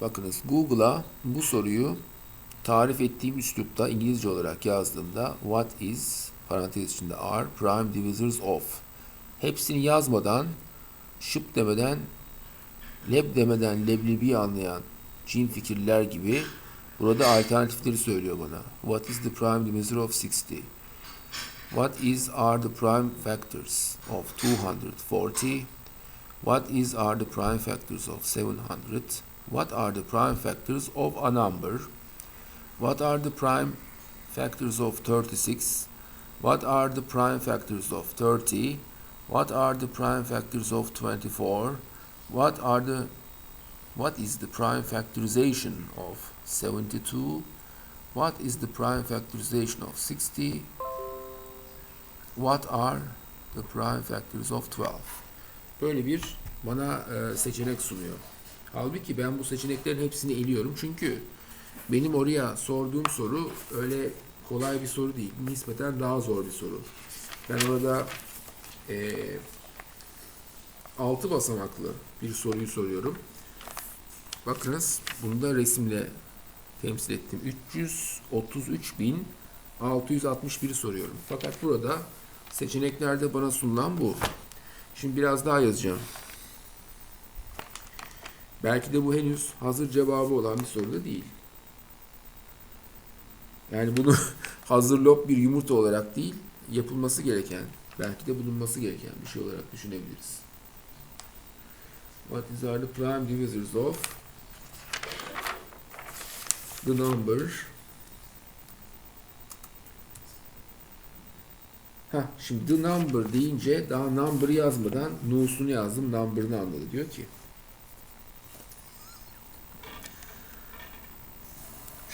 Bakınız Google'a bu soruyu tarif ettiğim üslupta İngilizce olarak yazdığımda what is parantez içinde are prime divisors of hepsini yazmadan şıp demeden leb demeden leblebi anlayan cin fikirler gibi burada alternatifleri söylüyor bana. What is the prime divisor of 60? What is are the prime factors of 240? What is are the prime factors of 700? What are the prime factors of a number? What are the prime factors of 36? What are the prime factors of 30? What are the prime factors of 24? What are the what is the prime factorization of 72? What is the prime factorization of 60? What are the prime factors of 12? Böyle bir bana e, seçenek sunuyor. Halbuki ben bu seçeneklerin hepsini eliyorum çünkü benim oraya sorduğum soru öyle kolay bir soru değil. Nispeten daha zor bir soru. Ben orada e, 6 basamaklı bir soruyu soruyorum. Bakınız bunu da resimle temsil ettim. 333.661'i soruyorum. Fakat burada seçeneklerde bana sunulan bu. Şimdi biraz daha yazacağım. Belki de bu henüz hazır cevabı olan bir soru da değil. Yani bunu hazır lop bir yumurta olarak değil, yapılması gereken, belki de bulunması gereken bir şey olarak düşünebiliriz. What is are the prime divisors of the number Ha, şimdi the number deyince daha number yazmadan nu'sunu yazdım, number'ını anladı diyor ki.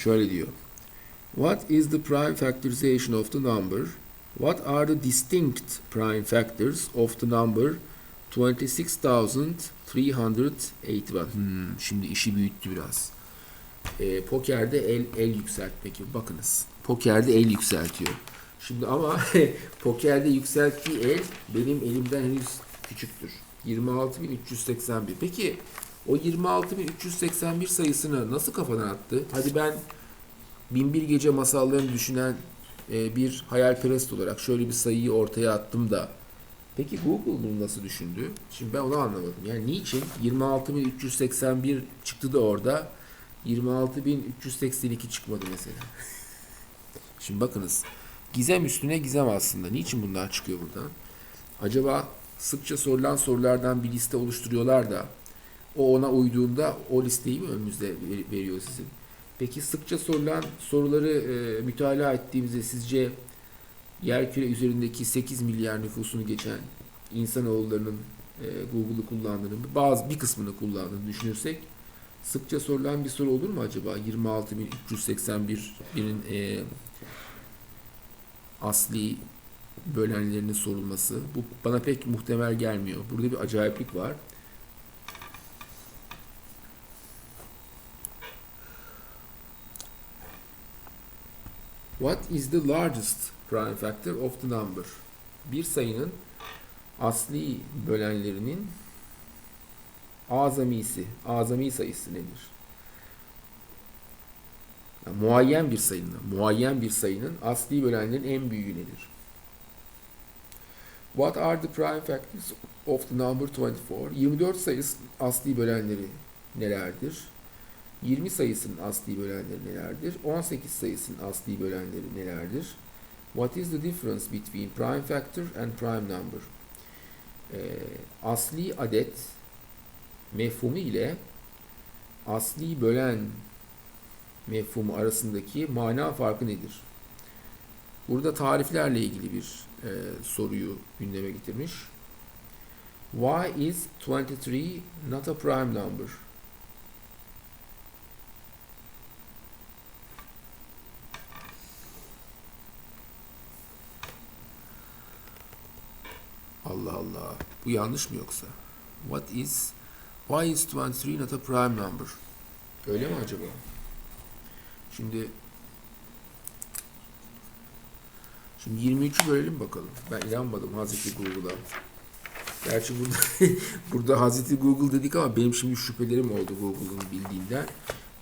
Şöyle diyor. What is the prime factorization of the number? What are the distinct prime factors of the number 26,381? Hmm, şimdi işi büyüttü biraz. E, pokerde el, el yükseltmek gibi. Bakınız. Pokerde el yükseltiyor. Şimdi ama pokerde yükselttiği el benim elimden henüz küçüktür. 26.381. Peki o 26.381 sayısını nasıl kafadan attı? Hadi ben Binbir Gece masallarını düşünen e, bir hayalperest olarak şöyle bir sayıyı ortaya attım da Peki Google bunu nasıl düşündü? Şimdi ben onu anlamadım. Yani niçin 26.381 çıktı da orada 26.382 çıkmadı mesela? Şimdi bakınız. Gizem üstüne gizem aslında. Niçin bunlar çıkıyor buradan? Acaba sıkça sorulan sorulardan bir liste oluşturuyorlar da o ona uyduğunda o listeyi mi önümüzde ver- veriyor sizin? Peki sıkça sorulan soruları e, mütalaa ettiğimizde sizce yerküre üzerindeki 8 milyar nüfusunu geçen insanoğullarının e, Google'ı kullandığını, bazı bir kısmını kullandığını düşünürsek sıkça sorulan bir soru olur mu acaba? 26.381 birin e, asli bölenlerinin sorulması. Bu bana pek muhtemel gelmiyor. Burada bir acayiplik var. What is the largest prime factor of the number? Bir sayının asli bölenlerinin azamisi, azami sayısı nedir? Yani muayyen bir sayının, muayyen bir sayının asli bölenlerin en büyüğü nedir? What are the prime factors of the number 24? 24 sayısının asli bölenleri nelerdir? 20 sayısının asli bölenleri nelerdir? 18 sayısının asli bölenleri nelerdir? What is the difference between prime factor and prime number? Ee, asli adet mefhumu ile asli bölen mefhumu arasındaki mana farkı nedir? Burada tariflerle ilgili bir e, soruyu gündeme getirmiş. Why is 23 not a prime number? Allah Allah. Bu yanlış mı yoksa? What is Why is 23 not a prime number? Öyle mi acaba? Şimdi Şimdi 23'ü bölelim bakalım. Ben inanmadım Hazreti Google'a. Gerçi burada burada Hazreti Google dedik ama benim şimdi şüphelerim oldu Google'ın bildiğinden.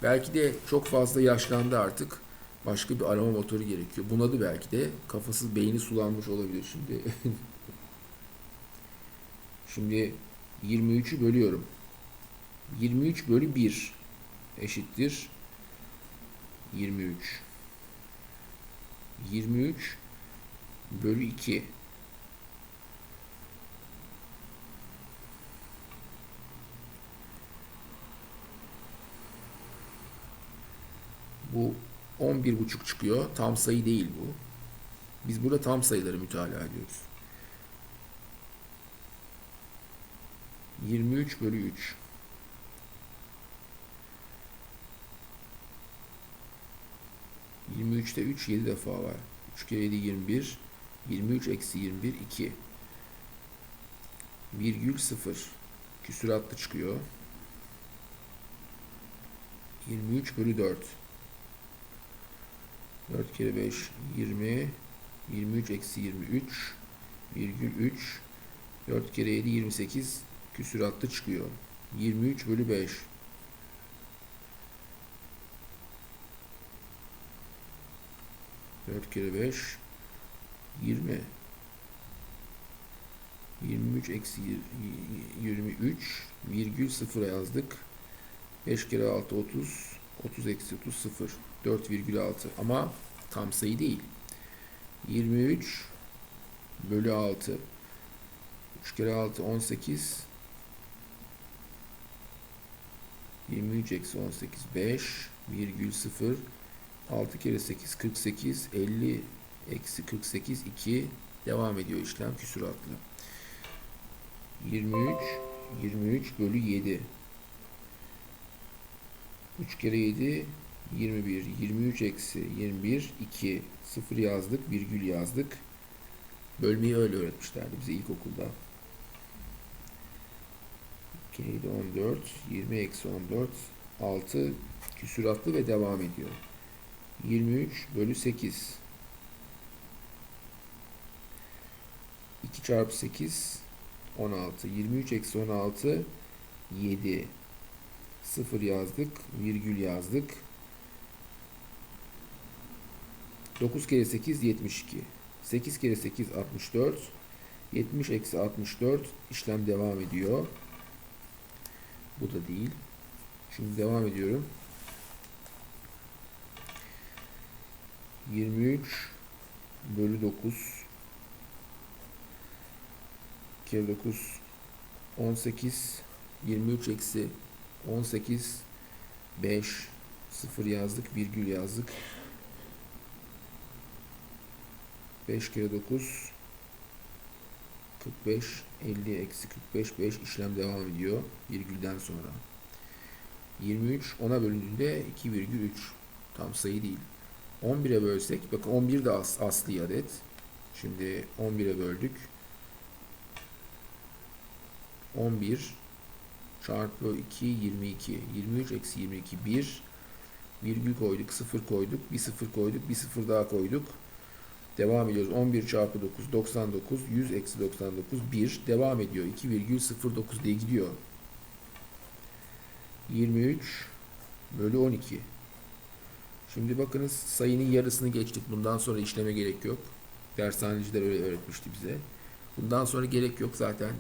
Belki de çok fazla yaşlandı artık. Başka bir arama motoru gerekiyor. Bunadı belki de. Kafası, beyni sulanmış olabilir şimdi. şimdi 23'ü bölüyorum. 23 bölü 1 eşittir 23. 23 bölü 2 Bu 11,5 çıkıyor. Tam sayı değil bu. Biz burada tam sayıları mütalaa ediyoruz. 23 bölü 3. Yirmi üçte 3 7 defa var. 3 kere 7 21. 23 eksi 21 2. Virgül 0. Küsuratlı çıkıyor. 23 bölü 4. 4 kere 5 20 23 eksi 23 virgül 3 4 kere 7 28 küsuratlı çıkıyor. 23 bölü 5 4 kere 5 20 23 eksi 23 virgül 0 yazdık. 5 kere 6 30 30 eksi 30 0 4,6 ama tam sayı değil. 23 bölü 6 3 kere 6 18 23 eksi 18 5 virgül 0 6 kere 8 48 50 eksi 48 2 devam ediyor işlem küsuratlı 23 23 bölü 7 3 kere 7 21 23 eksi 21 2 0 yazdık virgül yazdık. Bölmeyi öyle öğretmişlerdi bize ilkokulda 2 7 14 20 eksi 14 6 küsuratlı ve devam ediyor. 23 bölü 8 2 çarpı 8 16 23 eksi 16 7 0 yazdık virgül yazdık. 9 kere 8 72 8 kere 8 64 70 eksi 64 işlem devam ediyor bu da değil. Şimdi devam ediyorum. 23 bölü 9 kere 9 18 23 eksi 18 5 0 yazdık virgül yazdık. 5 kere 9 45 50 eksi 45 5 işlem devam ediyor virgülden sonra. 23 10'a bölündüğünde 2,3 tam sayı değil. 11'e bölsek bakın 11 de as, asli adet. Şimdi 11'e böldük. 11 çarpı 2 22 23 eksi 22 1 virgül koyduk 0 koyduk bir 0 koyduk bir 0 daha koyduk devam ediyoruz. 11 çarpı 9 99 100 eksi 99 1 devam ediyor. 2,09 diye gidiyor. 23 bölü 12 şimdi bakınız sayının yarısını geçtik. Bundan sonra işleme gerek yok. Dershaneciler öyle öğretmişti bize. Bundan sonra gerek yok zaten.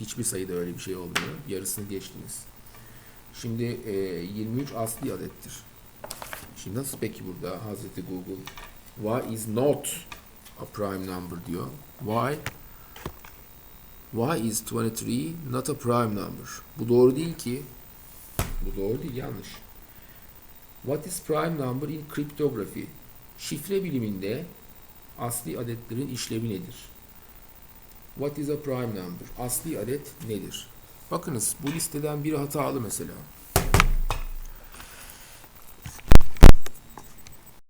Hiçbir sayıda öyle bir şey olmuyor. Yarısını geçtiniz. Şimdi e, 23 asli adettir. Şimdi nasıl peki burada Hazreti Google why is not a prime number diyor. Why why is 23 not a prime number? Bu doğru değil ki. Bu doğru değil yanlış. What is prime number in cryptography? Şifre biliminde asli adetlerin işlevi nedir? What is a prime number? Asli adet nedir? Bakınız bu listeden biri hatalı mesela.